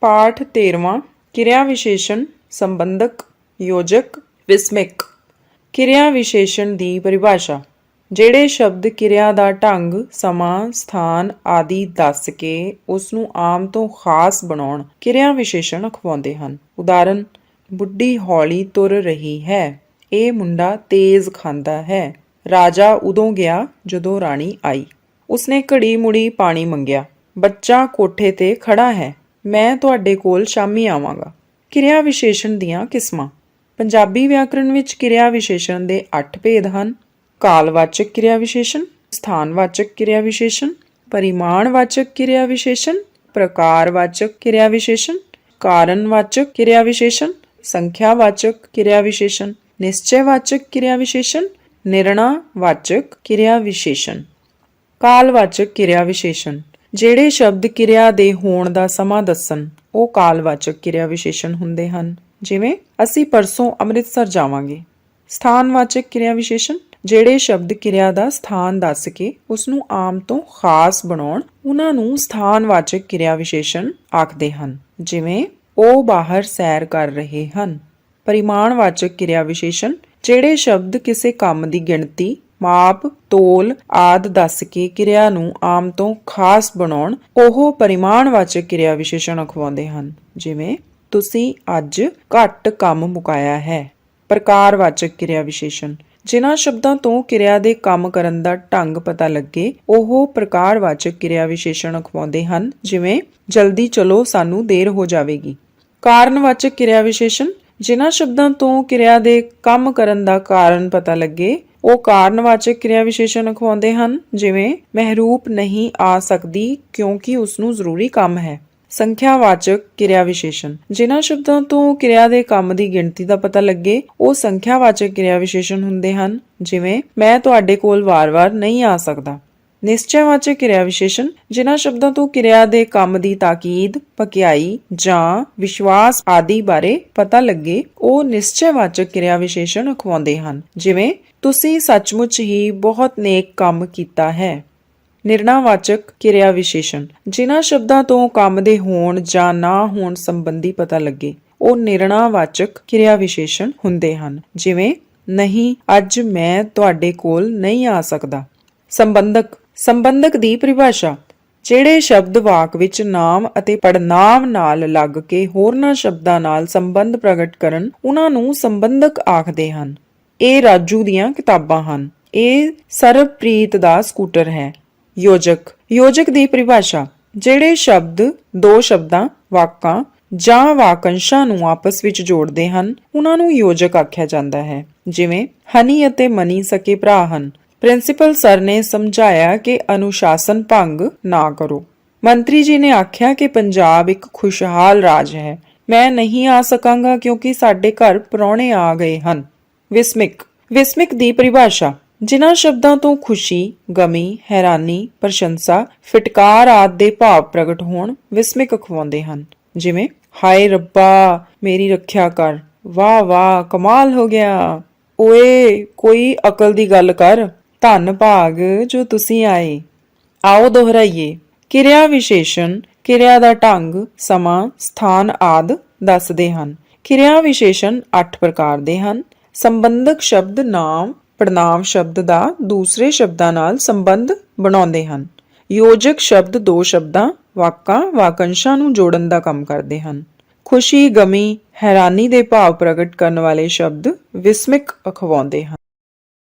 ਪਾਠ 13ਵਾਂ ਕਿਰਿਆ ਵਿਸ਼ੇਸ਼ਣ ਸੰਬੰਧਕ ਯੋਜਕ ਵਿਸਮਿਕ। ਕਿਰਿਆ ਵਿਸ਼ੇਸ਼ਣ ਦੀ ਪਰਿਭਾਸ਼ਾ। ਜਿਹੜੇ ਸ਼ਬਦ ਕਿਰਿਆ ਦਾ ਢੰਗ, ਸਮਾਂ, ਸਥਾਨ ਆਦਿ ਦੱਸ ਕੇ ਉਸ ਨੂੰ ਆਮ ਤੋਂ ਖਾਸ ਬਣਾਉਣ ਕਿਰਿਆ ਵਿਸ਼ੇਸ਼ਣ ਅਖਵਾਉਂਦੇ ਹਨ। ਉਦਾਹਰਨ, ਬੁੱਢੀ ਹੌਲੀ ਤੁਰ ਰਹੀ ਹੈ, ਇਹ ਮੁੰਡਾ ਤੇਜ਼ ਖਾਂਦਾ ਹੈ। ਰਾਜਾ ਉਦੋਂ ਗਿਆ ਜਦੋਂ ਰਾਣੀ ਆਈ। ਉਸਨੇ ਘੜੀ ਮੁੜੀ ਪਾਣੀ ਮੰਗਿਆ। ਬੱਚਾ ਕੋਠੇ ਤੇ ਖੜਾ ਹੈ। ਮੈਂ ਤੁਹਾਡੇ ਕੋਲ ਸ਼ਾਮੀ ਆਵਾਂਗਾ। ਕਿਰਿਆ ਵਿਸ਼ੇਸ਼ਣ ਦੀਆਂ ਕਿਸਮਾਂ। ਪੰਜਾਬੀ ਵਿਆਕਰਣ ਵਿੱਚ ਕਿਰਿਆ ਵਿਸ਼ੇਸ਼ਣ ਦੇ 8 ਭੇਦ ਹਨ। ਕਾਲਵਾਚਕ ਕਿਰਿਆ ਵਿਸ਼ੇਸ਼ਣ, ਸਥਾਨਵਾਚਕ ਕਿਰਿਆ ਵਿਸ਼ੇਸ਼ਣ, ਪਰਿਮਾਣਵਾਚਕ ਕਿਰਿਆ ਵਿਸ਼ੇਸ਼ਣ, ਪ੍ਰਕਾਰਵਾਚਕ ਕਿਰਿਆ ਵਿਸ਼ੇਸ਼ਣ, ਕਾਰਨਵਾਚਕ ਕਿਰਿਆ ਵਿਸ਼ੇਸ਼ਣ, ਸੰਖਿਆਵਾਚਕ ਕਿਰਿਆ ਵਿਸ਼ੇਸ਼ਣ, ਨਿਸ਼ਚੈਵਾਚਕ ਕਿਰਿਆ ਵਿਸ਼ੇਸ਼ਣ, ਨਿਰਣਾਵਾਚਕ ਕਿਰਿਆ ਵਿਸ਼ੇਸ਼ਣ। ਕਾਲਵਾਚਕ ਕਿਰਿਆ ਵਿਸ਼ੇਸ਼ਣ। ਜਿਹੜੇ ਸ਼ਬਦ ਕਿਰਿਆ ਦੇ ਹੋਣ ਦਾ ਸਮਾਂ ਦੱਸਣ, ਉਹ ਕਾਲਵਾਚਕ ਕਿਰਿਆ ਵਿਸ਼ੇਸ਼ਣ ਹੁੰਦੇ ਹਨ। ਜਿਵੇਂ, ਅਸੀਂ ਪਰਸੋਂ ਅੰਮ੍ਰਿਤਸਰ ਜਾਵਾਂਗੇ। ਸਥਾਨਵਾਚਕ ਕਿਰਿਆ ਵਿਸ਼ੇਸ਼ਣ, ਜਿਹੜੇ ਸ਼ਬਦ ਕਿਰਿਆ ਦਾ ਸਥਾਨ ਦੱਸ ਕੇ ਉਸ ਨੂੰ ਆਮ ਤੋਂ ਖਾਸ ਬਣਾਉਣ, ਉਹਨਾਂ ਨੂੰ ਸਥਾਨਵਾਚਕ ਕਿਰਿਆ ਵਿਸ਼ੇਸ਼ਣ ਆਖਦੇ ਹਨ। ਜਿਵੇਂ, ਉਹ ਬਾਹਰ ਸੈਰ ਕਰ ਰਹੇ ਹਨ। ਪਰਿਮਾਣਵਾਚਕ ਕਿਰਿਆ ਵਿਸ਼ੇਸ਼ਣ, ਜਿਹੜੇ ਸ਼ਬਦ ਕਿਸੇ ਕੰਮ ਦੀ ਗਿਣਤੀ ਮਾਪ, ਤੋਲ ਆਦ ਦੱਸ ਕੇ ਕਿਰਿਆ ਨੂੰ ਆਮ ਤੋਂ ਖਾਸ ਬਣਾਉਣ ਉਹ ਪਰਿਮਾਣਵਾਚਕ ਕਿਰਿਆ ਵਿਸ਼ੇਸ਼ਣ ਅਖਵਾਉਂਦੇ ਹਨ। ਜਿਵੇਂ, ਤੁਸੀਂ ਅੱਜ ਘੱਟ ਕੰਮ ਮੁਕਾਇਆ ਹੈ। ਪ੍ਰਕਾਰਵਾਚਕ ਕਿਰਿਆ ਵਿਸ਼ੇਸ਼ਣ। ਜਿਨ੍ਹਾਂ ਸ਼ਬਦਾਂ ਤੋਂ ਕਿਰਿਆ ਦੇ ਕੰਮ ਕਰਨ ਦਾ ਢੰਗ ਪਤਾ ਲੱਗੇ, ਉਹ ਪ੍ਰਕਾਰਵਾਚਕ ਕਿਰਿਆ ਵਿਸ਼ੇਸ਼ਣ ਅਖਵਾਉਂਦੇ ਹਨ। ਜਿਵੇਂ, ਜਲਦੀ ਚਲੋ, ਸਾਨੂੰ ਦੇਰ ਹੋ ਜਾਵੇਗੀ। ਕਾਰਨਵਾਚਕ ਕਿਰਿਆ ਵਿਸ਼ੇਸ਼ਣ। ਜਿਨ੍ਹਾਂ ਸ਼ਬਦਾਂ ਤੋਂ ਕਿਰਿਆ ਦੇ ਕੰਮ ਕਰਨ ਦਾ ਕਾਰਨ ਪਤਾ ਲੱਗੇ ਉਹ ਕਾਰਨਵਾਚਕ ਕਿਰਿਆ ਵਿਸ਼ੇਸ਼ਣ ਅਖਵਾਉਂਦੇ ਹਨ, ਜਿਵੇਂ, ਮਹਿਰੂਪ ਨਹੀਂ ਆ ਸਕਦੀ ਕਿਉਂਕਿ ਉਸ ਨੂੰ ਜ਼ਰੂਰੀ ਕੰਮ ਹੈ। ਸੰਖਿਆਵਾਚਕ ਕਿਰਿਆ ਵਿਸ਼ੇਸ਼ਣ। ਜਿਨ੍ਹਾਂ ਸ਼ਬਦਾਂ ਤੋਂ ਕਿਰਿਆ ਦੇ ਕੰਮ ਦੀ ਗਿਣਤੀ ਦਾ ਪਤਾ ਲੱਗੇ, ਉਹ ਸੰਖਿਆਵਾਚਕ ਕਿਰਿਆ ਵਿਸ਼ੇਸ਼ਣ ਹੁੰਦੇ ਹਨ, ਜਿਵੇਂ, ਮੈਂ ਤੁਹਾਡੇ ਕੋਲ ਵਾਰ-ਵਾਰ ਨਹੀਂ ਆ ਸਕਦਾ। ਨਿਸ਼ਚੈਵਾਚਕ ਕਿਰਿਆ ਵਿਸ਼ੇਸ਼ਣ, ਜਿਨ੍ਹਾਂ ਸ਼ਬਦਾਂ ਤੋਂ ਕਿਰਿਆ ਦੇ ਕੰਮ ਦੀ ਤਾਕੀਦ, ਪਕਿਆਈ ਜਾਂ ਵਿਸ਼ਵਾਸ ਆਦਿ ਬਾਰੇ ਪਤਾ ਲੱਗੇ, ਉਹ ਨਿਸ਼ਚੈਵਾਚਕ ਕਿਰਿਆ ਵਿਸ਼ੇਸ਼ਣ ਅਖਵਾਉਂਦੇ ਹਨ। ਜਿਵੇਂ, ਤੁਸੀਂ ਸੱਚਮੁੱਚ ਹੀ ਬਹੁਤ ਨੇਕ ਕੰਮ ਕੀਤਾ ਹੈ। ਨਿਰਣਾਵਾਚਕ ਕਿਰਿਆ ਵਿਸ਼ੇਸ਼ਣ, ਜਿਨ੍ਹਾਂ ਸ਼ਬਦਾਂ ਤੋਂ ਕੰਮ ਦੇ ਹੋਣ ਜਾਂ ਨਾ ਹੋਣ ਸੰਬੰਧੀ ਪਤਾ ਲੱਗੇ, ਉਹ ਨਿਰਣਾਵਾਚਕ ਕਿਰਿਆ ਵਿਸ਼ੇਸ਼ਣ ਹੁੰਦੇ ਹਨ। ਜਿਵੇਂ, ਨਹੀਂ, ਅੱਜ ਮੈਂ ਤੁਹਾਡੇ ਕੋਲ ਨਹੀਂ ਆ ਸਕਦਾ। ਸੰਬੰਧਕ ਸੰਬੰਧਕ ਦੀ ਪਰਿਭਾਸ਼ਾ, ਜਿਹੜੇ ਸ਼ਬਦ ਵਾਕ ਵਿੱਚ ਨਾਮ ਅਤੇ ਪੜਨਾਮ ਨਾਲ ਲੱਗ ਕੇ ਹੋਰਨਾਂ ਸ਼ਬਦਾਂ ਨਾਲ ਸੰਬੰਧ ਪ੍ਰਗਟ ਕਰਨ, ਉਹਨਾਂ ਨੂੰ ਸੰਬੰਧਕ ਆਖਦੇ ਹਨ। ਇਹ ਰਾਜੂ ਦੀਆਂ ਕਿਤਾਬਾਂ ਹਨ। ਇਹ ਸਰਬਪ੍ਰੀਤ ਦਾ ਸਕੂਟਰ ਹੈ। ਯੋਜਕ ਯੋਜਕ ਦੀ ਪਰਿਭਾਸ਼ਾ, ਜਿਹੜੇ ਸ਼ਬਦ, ਦੋ ਸ਼ਬਦਾਂ, ਵਾਕਾਂ ਜਾਂ ਵਾਕੰਸ਼ਾਂ ਨੂੰ ਆਪਸ ਵਿੱਚ ਜੋੜਦੇ ਹਨ, ਉਹਨਾਂ ਨੂੰ ਯੋਜਕ ਆਖਿਆ ਜਾਂਦਾ ਹੈ। ਜਿਵੇਂ, ਹਨੀ ਅਤੇ ਮਨੀ ਸਕੇ ਭਰਾ ਹਨ। ਪ੍ਰਿੰਸੀਪਲ ਸਰ ਨੇ ਸਮਝਾਇਆ ਕਿ ਅਨੁਸ਼ਾਸਨ ਭੰਗ ਨਾ ਕਰੋ। ਮੰਤਰੀ ਜੀ ਨੇ ਆਖਿਆ ਕਿ ਪੰਜਾਬ ਇੱਕ ਖੁਸ਼ਹਾਲ ਰਾਜ ਹੈ। ਮੈਂ ਨਹੀਂ ਆ ਸਕਾਂਗਾ ਕਿਉਂਕਿ ਸਾਡੇ ਘਰ ਪ੍ਰਾਹੁਣੇ ਆ ਗਏ ਹਨ। ਵਿਸਮਿਕ। ਵਿਸਮਿਕ ਦੀ ਪਰਿਭਾਸ਼ਾ। ਜਿਨ੍ਹਾਂ ਸ਼ਬਦਾਂ ਤੋਂ ਖੁਸ਼ੀ, ਗਮੀ, ਹੈਰਾਨੀ, ਪ੍ਰਸ਼ੰਸਾ, ਫਿਟਕਾਰ ਆਦਿ ਦੇ ਭਾਵ ਪ੍ਰਗਟ ਹੋਣ ਵਿਸਮਿਕ ਖਵਾਉਂਦੇ ਹਨ। ਜਿਵੇਂ, ਹਾਏ ਰੱਬਾ, ਮੇਰੀ ਰੱਖਿਆ ਕਰ। ਵਾਹ ਵਾਹ, ਕਮਾਲ ਹੋ ਗਿਆ। ਓਏ, ਕੋਈ ਅਕਲ ਦੀ ਗੱਲ ਕਰ। ਧੰਨ ਭਾਗ ਜੋ ਤੁਸੀਂ ਆਏ। ਆਓ ਦੁਹਰਾਈਏ। ਕਿਰਿਆ ਵਿਸ਼ੇਸ਼ਣ, ਕਿਰਿਆ ਦਾ ਢੰਗ, ਸਮਾਂ, ਸਥਾਨ ਆਦ ਦੱਸਦੇ ਹਨ। ਕਿਰਿਆ ਵਿਸ਼ੇਸ਼ਣ 8 ਪ੍ਰਕਾਰ ਦੇ ਹਨ। ਸੰਬੰਧਕ ਸ਼ਬਦ ਨਾਮ ਪੜਨਾਮ ਸ਼ਬਦ ਦਾ ਦੂਸਰੇ ਸ਼ਬਦਾਂ ਨਾਲ ਸੰਬੰਧ ਬਣਾਉਂਦੇ ਹਨ। ਯੋਜਕ ਸ਼ਬਦ ਦੋ ਸ਼ਬਦਾਂ, ਵਾਕਾਂ, ਵਾਕੰਸ਼ਾਂ ਨੂੰ ਜੋੜਨ ਦਾ ਕੰਮ ਕਰਦੇ ਹਨ। ਖੁਸ਼ੀ, ਗਮੀ, ਹੈਰਾਨੀ ਦੇ ਭਾਵ ਪ੍ਰਗਟ ਕਰਨ ਵਾਲੇ ਸ਼ਬਦ ਵਿਸਮਿਕ ਅਖਵਾਉਂਦੇ ਹਨ।